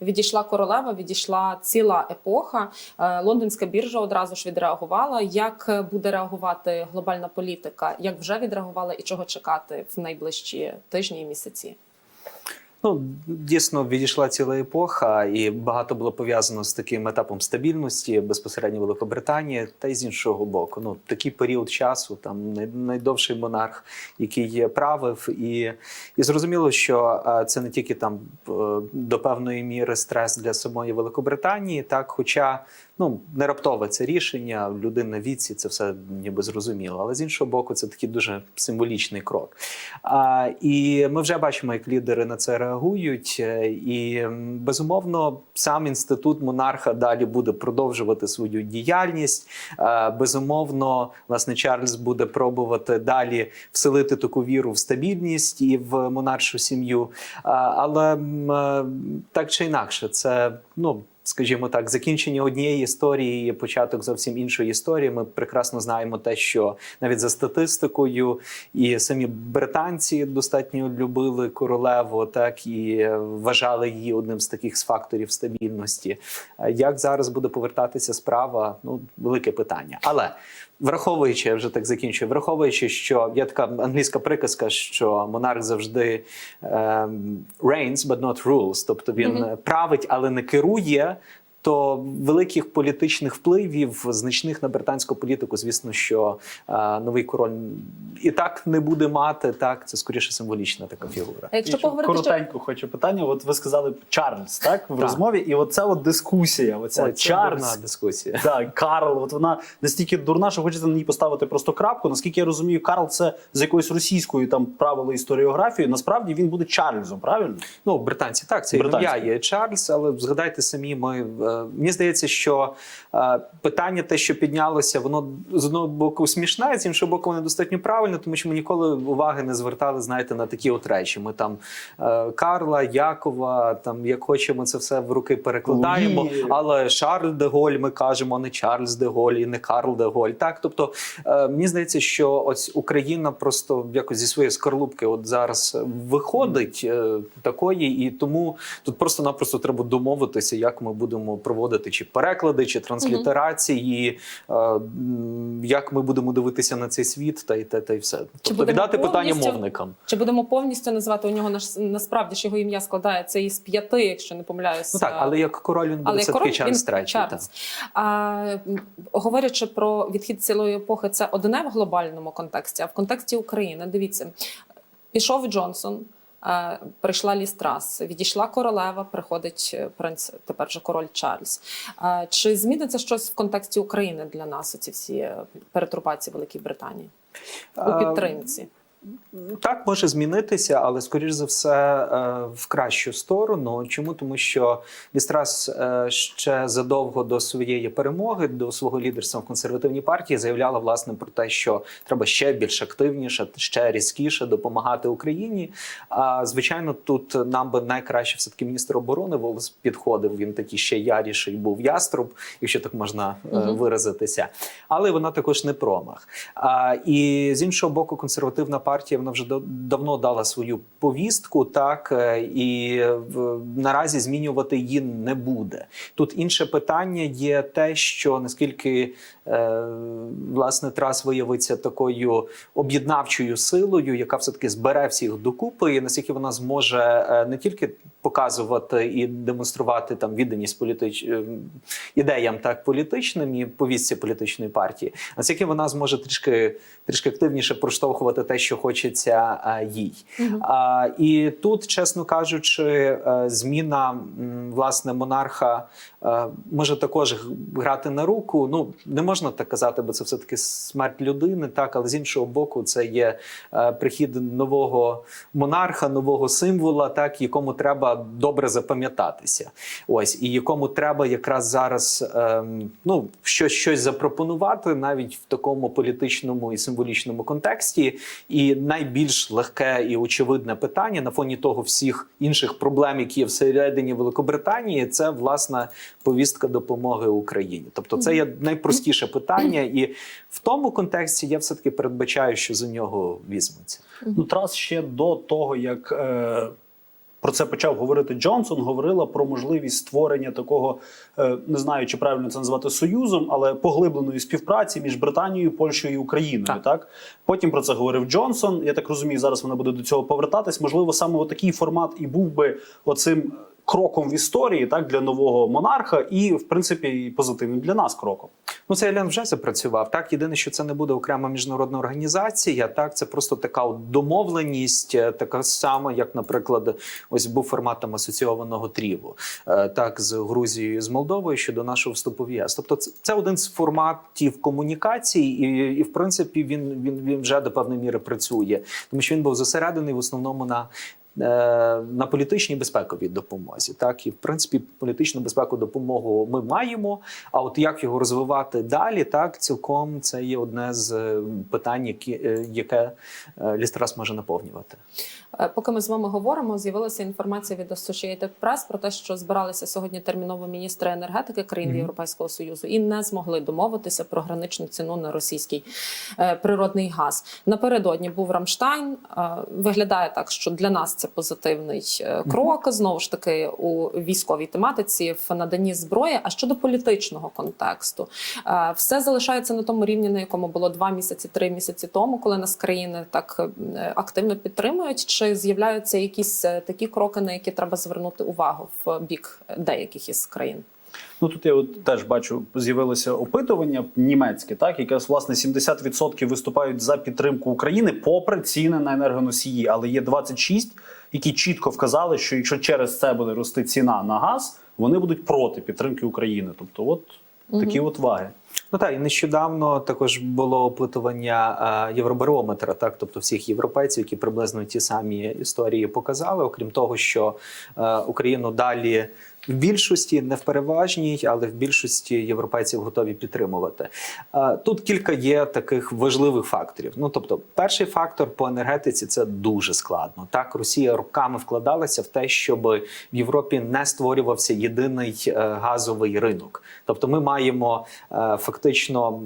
відійшла королева, відійшла ціла епоха. Е, Лондонська біржа одразу ж відреагувала. Як буде реагувати глобальна політика? Як вже відреагувала і чого чекати в найближчі тижні і місяці? Ну, дійсно відійшла ціла епоха, і багато було пов'язано з таким етапом стабільності безпосередньо Великобританії, та й з іншого боку. Ну, такий період часу, там найдовший монарх, який правив, і, і зрозуміло, що е, це не тільки там е, до певної міри стрес для самої Великобританії, так, хоча ну не раптове це рішення, людина віці, це все ніби зрозуміло. Але з іншого боку, це такий дуже символічний крок. А, і ми вже бачимо, як лідери на це реагують. Е, І безумовно, сам інститут монарха далі буде продовжувати свою діяльність. Е, Безумовно, власне, Чарльз буде пробувати далі вселити таку віру в стабільність і в монаршу сім'ю. Але е, так чи інакше, це ну. Скажімо так, закінчення однієї історії є початок зовсім іншої історії. Ми прекрасно знаємо те, що навіть за статистикою і самі британці достатньо любили королеву, так і вважали її одним з таких факторів стабільності. Як зараз буде повертатися справа? Ну, велике питання. Але враховуючи, я вже так закінчую, враховуючи, що є така англійська приказка, що монарх завжди ем, reigns, but not rules, тобто він mm -hmm. править, але не керує. То великих політичних впливів значних на британську політику, звісно, що е, новий король і так не буде мати. Так, це скоріше символічна така фігура. А якщо поговорити, що коротенько хочу питання. От ви сказали Чарльз, так в Так. розмові, і оця от дискусія. Оця Ой, це Чарльз, дурна дискусія. Так, Карл, от вона настільки дурна, що хочеться на ній поставити просто крапку. Наскільки я розумію, Карл це з якоюсь російською там правило історіографією. Насправді він буде Чарльзом, правильно? Ну, британці, так, це Британці. ім'я є Чарльз, але згадайте самі, ми е, мені здається, що е, питання, те, що піднялося, воно з одного боку смішне, з іншого боку, воно достатньо правильно, тому що ми ніколи уваги не звертали, знаєте, на такі от речі. Ми там е, Карла, Якова, там як хочемо, це все в руки перекладаємо. Луї. Але Шарль де Голь, ми кажемо, не Чарльз де Голь і не Карл де Голь. Так, тобто е, мені здається, що ось Україна просто якось зі своєї скорлупки от зараз виходить е, такої, і тому тут просто-напросто треба домовитися, як ми будемо проводити чи переклади, чи транслітерації, е, м, як ми будемо дивитися на цей світ, та й те, та й все. Тобто будемо віддати питання мовникам. чи будемо повністю називати у нього наш насправді ж його ім'я складається із п'яти, якщо не помиляюсь. Ну так, але як король він буде Але все король таки Чарльз. А, говорячи про відхід цілої епохи, це одне в глобальному контексті, а в контексті України. Дивіться, пішов Джонсон. Прийшла Ліс Трас, відійшла королева, приходить е, принц, тепер же король Чарльз. Чи зміниться щось в контексті України для нас? Ці всі е, перетурбації Великій Британії у підтримці? Так може змінитися, але скоріш за все е, в кращу сторону. Чому? Тому що Лістрас е, ще задовго до своєї перемоги, до свого лідерства в консервативній партії, заявляла власне про те, що треба ще більш активніше, ще різкіше допомагати Україні. А звичайно, тут нам би найкраще все таки міністр оборони Волос підходив. Він такий ще яріший був яструб, якщо так можна Мгм. виразитися. Але вона також не промах. А, і з іншого боку, консервативна партія вона вже да- давно дала свою повістку, так е, і наразі змінювати її не буде. Тут інше питання є те, що наскільки е, власне трас виявиться такою об'єднавчою силою, яка все таки збере всіх докупи, і наскільки вона зможе е, не тільки показувати і демонструвати там відданість політич... ідеям так політичним і повістці політичної партії, наскільки вона зможе трішки трішки активніше проштовхувати те, що хочеться е, їй. А, і тут, чесно кажучи, е, зміна власне монарха е, може також грати на руку. Ну не можна так казати, бо це все таки смерть людини, так але з іншого боку, це є прихід нового монарха, нового символа, так якому треба добре запам'ятатися. Ось і якому треба якраз зараз ем, ну щось, щось запропонувати, навіть в такому політичному і символічному контексті. І найбільш легке і очевидне питання на фоні того всіх інших проблем, які є всередині Великобританії, це власна повістка допомоги Україні. Тобто, це є найпростіше питання, і в тому контексті я все таки передбачаю, що за нього візьмуться. Ну, Трас ще до того, як е, про це почав говорити Джонсон, говорила про можливість створення такого, е, не знаю, чи правильно це назвати союзом, але поглибленої співпраці між Британією, Польщею і Україною. Так. Так. потім про це говорив Джонсон. Я так розумію, зараз вона буде до цього повертатись. Можливо, саме такий формат і був би оцим кроком в історії, так для нового монарха, і в принципі позитивним для нас кроком. Ну, цей альянс вже запрацював. Так, єдине, що це не буде окрема міжнародна організація. Так, це просто така от домовленість, е, така сама, як, наприклад, ось був формат там асоційованого тріву, е, так з Грузією, з Молдовою щодо нашого вступу в єС. Тобто, це, це один з форматів комунікації, і, і в принципі він, він, він вже до певної міри працює, тому що він був зосередений в основному на. Е, На політичній безпековій допомозі, так і в принципі політичну безпеку допомогу ми маємо. А от як його розвивати далі, так цілком це є одне з е, питань, е, яке Лістрас може наповнювати. Е, Поки ми з вами говоримо, з'явилася інформація від Associated Press про те, що збиралися сьогодні терміново міністри енергетики країн Мгм. Європейського союзу і не змогли домовитися про граничну ціну на російський е, природний газ. Напередодні був Рамштайн. Е, Виглядає так, що для нас це позитивний крок. Знову ж таки у військовій тематиці в наданні зброї. А щодо політичного контексту, е, все залишається на тому рівні, на якому було два місяці, три місяці тому, коли нас країни так активно підтримують. Чи з'являються якісь е, такі кроки, на які треба звернути увагу в бік деяких із країн? Ну тут я от теж бачу, з'явилося опитування німецьке, так яке власне 70% виступають за підтримку України, попри ціни на енергоносії, але є 26, які чітко вказали, що якщо через це буде рости ціна на газ, вони будуть проти підтримки України. Тобто, от такі от ваги. Ну так, і нещодавно також було опитування е, Євробарометра, так, тобто всіх європейців, які приблизно ті самі історії показали. Окрім того, що е, Україну далі в більшості, не в переважній, але в більшості європейців готові підтримувати. Тут кілька є таких важливих факторів. Ну тобто, перший фактор по енергетиці це дуже складно. Так, Росія роками вкладалася в те, щоб в Європі не створювався єдиний е, газовий ринок. Тобто, ми маємо е, фактично.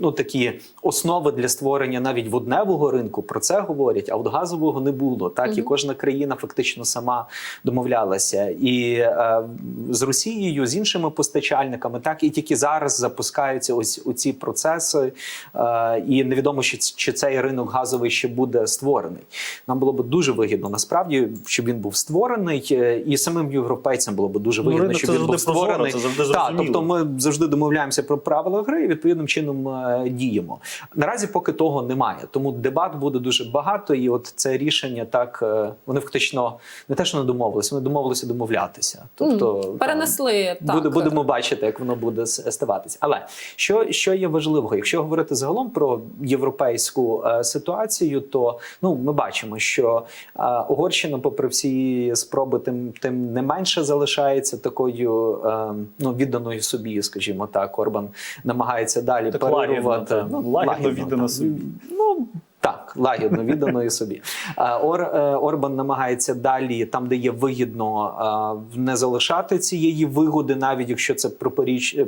Ну, такі основи для створення навіть водневого ринку про це говорять, а от газового не було. Так і кожна країна фактично сама домовлялася і е, з Росією, з іншими постачальниками, так і тільки зараз запускаються ось у ці процеси, е, і невідомо, чи, чи цей ринок газовий ще буде створений. Нам було б дуже вигідно насправді, щоб він був створений, е, і самим європейцям було б дуже Ну, вигідно, ринок щоб він був прозоро, створений. це завжди Так, тобто ми завжди домовляємося про правила гри і відповідним чином е, діємо. Наразі поки того немає, тому дебат буде дуже багато. І от це рішення так е, вони фактично не те, що не домовилися, вони домовилися домовлятися. Тобто М, там, перенесли так. Буде, будемо бачити, як воно буде ставатися. Але що, що є важливого, якщо говорити загалом про європейську е, ситуацію, то ну ми бачимо, що е, Угорщина, попри всі спроби, тим тим не менше залишається такою е, ну відданою собі, скажімо так. Орбан намагається далі Так перервати. лагідно, так. Лагідно віддана так. собі. Ну так, лагідно відданою собі. Е, Ор, е, Орбан намагається далі, там, де є вигідно, е, не залишати цієї вигоди, навіть якщо це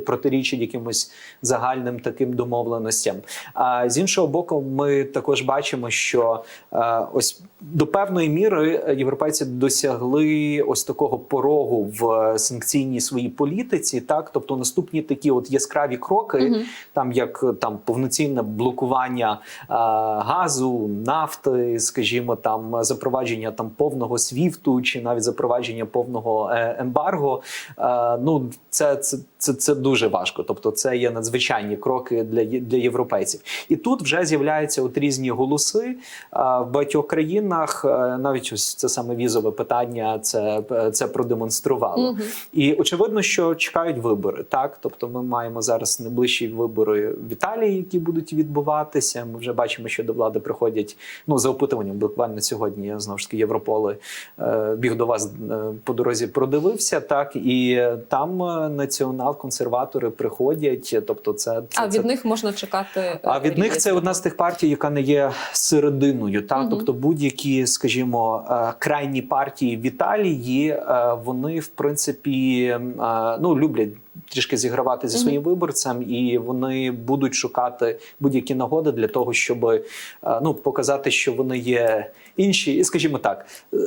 протирічить якимось загальним таким домовленостям. А з іншого боку, ми також бачимо, що ось до певної міри європейці досягли ось такого порогу в санкційній своїй політиці. Так, тобто наступні такі от яскраві кроки, Мгм. там як там повноцінне блокування е, нафти, скажімо, там запровадження там повного свіфту, чи навіть запровадження повного е, ембарго. Е, ну це, це, це, це дуже важко. Тобто, це є надзвичайні кроки для, для європейців. І тут вже з'являються от різні голоси е, в багатьох країнах. е, Навіть ось це саме візове питання, це, це продемонструвало. Мгм. І очевидно, що чекають вибори. Так, тобто, ми маємо зараз найближчі вибори в Італії, які будуть відбуватися. Ми вже бачимо, що до влади приходять ну за опитуванням. Буквально сьогодні я знову ж таки Європоли е, біг до вас е, по дорозі, продивився. Так і там е, націонал-консерватори приходять. Тобто, це, це А це від них можна чекати. а від них це одна з тих партій, яка не є серединою. Та Мгм. тобто будь-які, скажімо, крайні партії в Італії, вони в принципі ну люблять трішки зігравати зі своїм виборцем, і вони будуть шукати будь-які нагоди для того, щоб е, ну показати, що вони є інші, скажімо так, е,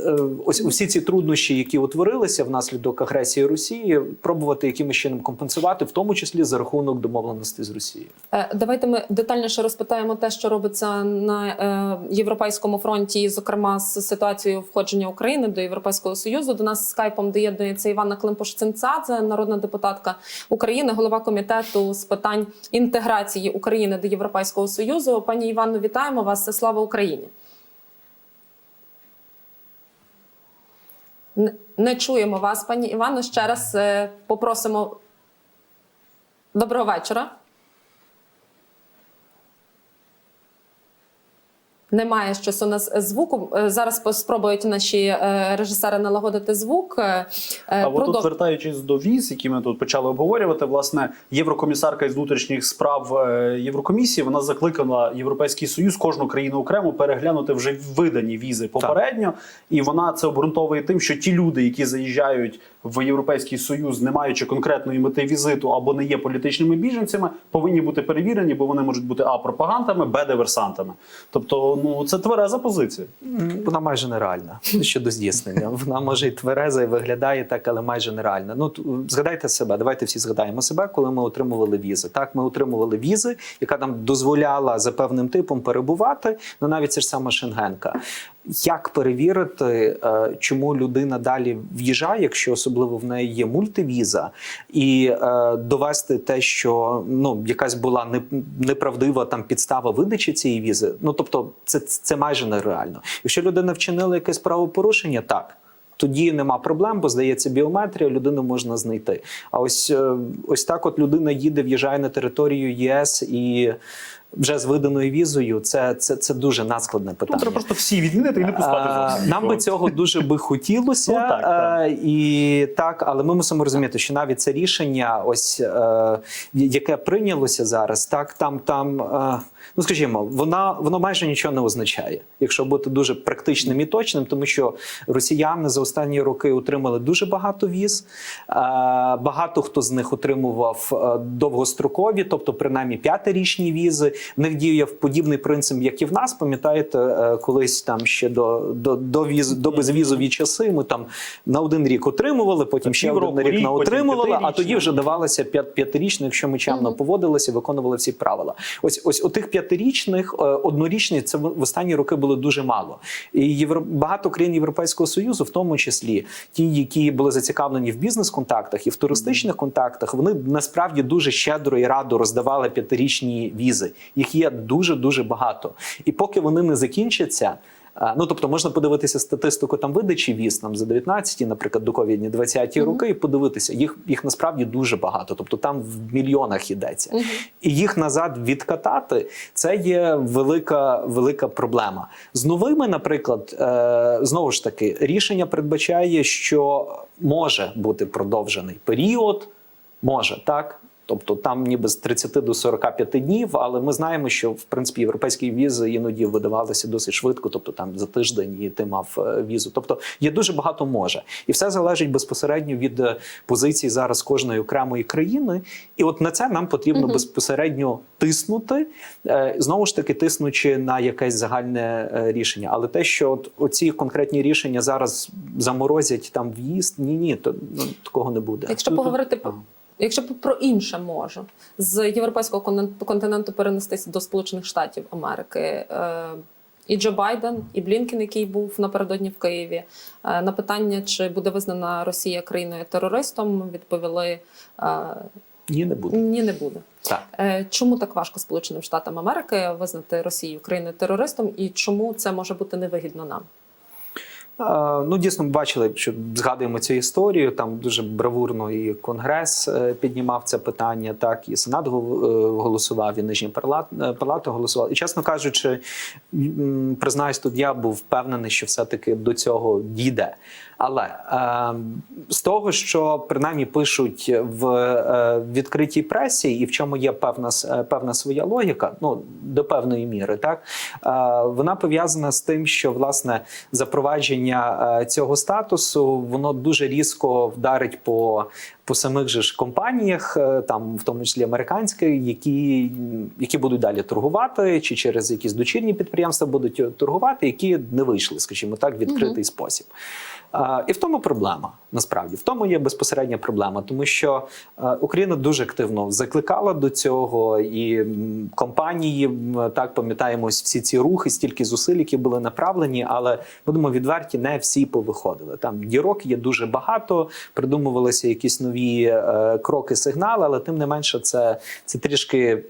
ось усі ці труднощі, які утворилися внаслідок агресії Росії, пробувати якимось чином компенсувати, в тому числі за рахунок домовленості з Росією. Е, Давайте ми детальніше розпитаємо те, що робиться на е, європейському фронті, зокрема з ситуацією входження України до Європейського союзу. До нас скайпом доєднується Івана Климпуш-Цинцадзе, народна депутатка України, голова комітету з питань інтеграції України до Європейського союзу. Пані Івано, вітаємо вас. Слава Україні. Не, чуємо вас, пані Івано. Ще раз е, попросимо. Доброго вечора. Немає щось у нас звуку. Е, Зараз спробують наші е, режисери налагодити звук. Е, А от продов- тут, вертаючись до віз, які ми тут почали обговорювати, власне, єврокомісарка із внутрішніх справ е, Єврокомісії вона закликала Європейський Союз кожну країну окремо переглянути вже видані візи попередньо, і вона це обґрунтовує тим, що ті люди, які заїжджають в Європейський Союз, не маючи конкретної мети візиту або не є політичними біженцями, повинні бути перевірені, бо вони можуть бути а пропагантами, б диверсантами. Тобто, ну це твереза позиція. Вона майже нереальна щодо здійснення. Вона може і твереза, і виглядає так, але майже нереальна. Ну згадайте себе, давайте всі згадаємо себе, коли ми отримували візи. Так, ми отримували візи, яка нам дозволяла за певним типом перебувати. Ну навіть це ж сама Шенгенка. Як перевірити, е, чому людина далі в'їжджає, якщо особливо в неї є мультивіза, і е, довести те, що ну якась була неправдива там підстава видачі цієї візи? Ну тобто, це, це майже нереально. Якщо людина вчинила якесь правопорушення, так. Тоді нема проблем, бо здається біометрія, людину можна знайти. А ось е, ось так, от людина їде, в'їжджає на територію єС і вже з виданою візою. Це, це, це дуже надскладне Ну, питання. треба просто всі відмінити і не пускати. А, Нам би цього дуже би хотілося, Ну, так, так. Е, і так, але ми мусимо розуміти, що навіть це рішення, ось е, яке прийнялося зараз, так там там. Ну, скажімо, вона воно майже нічого не означає, якщо бути дуже практичним і точним, тому що росіяни за останні роки отримали дуже багато віз. Е, багато хто з них отримував е, довгострокові, тобто принаймні п'ятирічні візи. В них діяв подібний принцип, як і в нас. Пам'ятаєте, е, колись там ще до, до, до віз до безвізові часи. Ми там на один рік отримували, потім ще Півроку, один рік не отримували, а тоді вже давалося п'ят, п'ятирічно, якщо ми чемно поводилися, виконували всі правила. Ось ось у тих п'ятирічних, однорічні однорічних це в останні роки було дуже мало. І євро, багато країн Європейського союзу, в тому числі ті, які були зацікавлені в бізнес-контактах і в туристичних контактах, вони насправді дуже щедро і радо роздавали п'ятирічні візи. Їх є дуже дуже багато. І поки вони не закінчаться. А, Ну, тобто можна подивитися статистику там видачі віз там за 19-ті, наприклад, до ковідні 20-ті роки, і подивитися. Їх їх насправді дуже багато. Тобто там в мільйонах йдеться. І їх назад відкатати це є велика, велика проблема. З новими, наприклад, е, знову ж таки, рішення передбачає, що може бути продовжений період, може так. Тобто там ніби з 30 до 45 днів, але ми знаємо, що в принципі європейські візи іноді видавалися досить швидко, тобто там за тиждень і ти мав е, візу. Тобто є дуже багато може, і все залежить безпосередньо від е, позиції зараз кожної окремої країни. І от на це нам потрібно безпосередньо тиснути, е, знову ж таки тиснучи на якесь загальне рішення. Але те, що от оці конкретні рішення зараз заморозять там в'їзд, ні, ні, то ну, такого не буде. Якщо поговорити про якщо про інше може з європейського континенту- перенестись до Сполучених Штатів Америки. Е, і Джо Байден, і Блінкен, який був напередодні в Києві, е, на питання, чи буде визнана Росія країною терористом, відповіли е, Ні, не буде. ні, не буде. Так. Чому так важко Сполученим Штатам Америки визнати Росію країною терористом, і чому це може бути невигідно нам? Ну, дійсно, ми бачили, що згадуємо цю історію. Там дуже бравурно і Конгрес е, піднімав це питання, так і Сенат е, голосував, і Нижня Палата, е, голосувала. І чесно кажучи, признаюсь, тут я був впевнений, що все-таки до цього дійде. Але з того, що принаймні пишуть в відкритій пресі, і в чому є певна певна своя логіка, ну до певної міри, так вона пов'язана з тим, що власне запровадження підвищення е, цього статусу воно дуже різко вдарить по, по самих же ж компаніях, е, там в тому числі американських, які, які будуть далі торгувати, чи через якісь дочірні підприємства будуть торгувати, які не вийшли, скажімо так, в відкритий спосіб. Е, І в тому проблема насправді в тому є безпосередня проблема, тому що Україна дуже активно закликала до цього, і компанії так пам'ятаємо всі ці рухи, стільки зусиль, які були направлені, але будемо відверті, не всі повиходили. Там дірок є дуже багато, придумувалися якісь нові е, кроки, сигнали, але тим не менше, це, це трішки.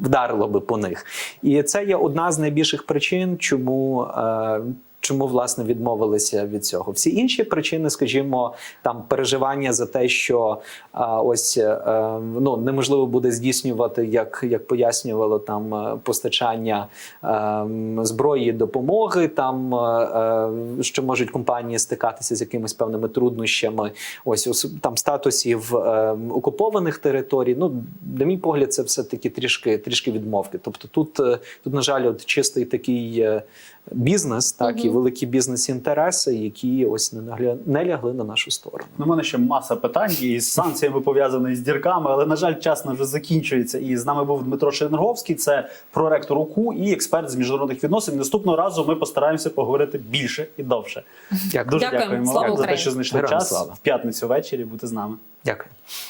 Вдарило би по них, і це є одна з найбільших причин, чому е, Чому власне відмовилися від цього? Всі інші причини, скажімо, там переживання за те, що ось е, ну неможливо буде здійснювати, як, як пояснювало там е, постачання е, зброї, допомоги, там е, що можуть компанії стикатися з якимись певними труднощами, ось ос- там статусів е, окупованих територій. Ну, на мій погляд, це все таки трішки трішки відмовки. Тобто, тут, тут на жаль, от чистий такий. Бізнес, так і великі бізнес-інтереси, які ось не нагля- не лягли на нашу сторону. Ну, У мене ще маса питань і з санкціями пов'язані з дірками, але на жаль, час вже закінчується. І з нами був Дмитро Шеренговський, це проректор УКУ і експерт з міжнародних відносин. Наступного разу ми постараємося поговорити більше і довше. Дякую. Дуже Дякуємо. дякуємо Слава за те, що знайшли Героям час слава. в п'ятницю ввечері бути з нами. Дякую.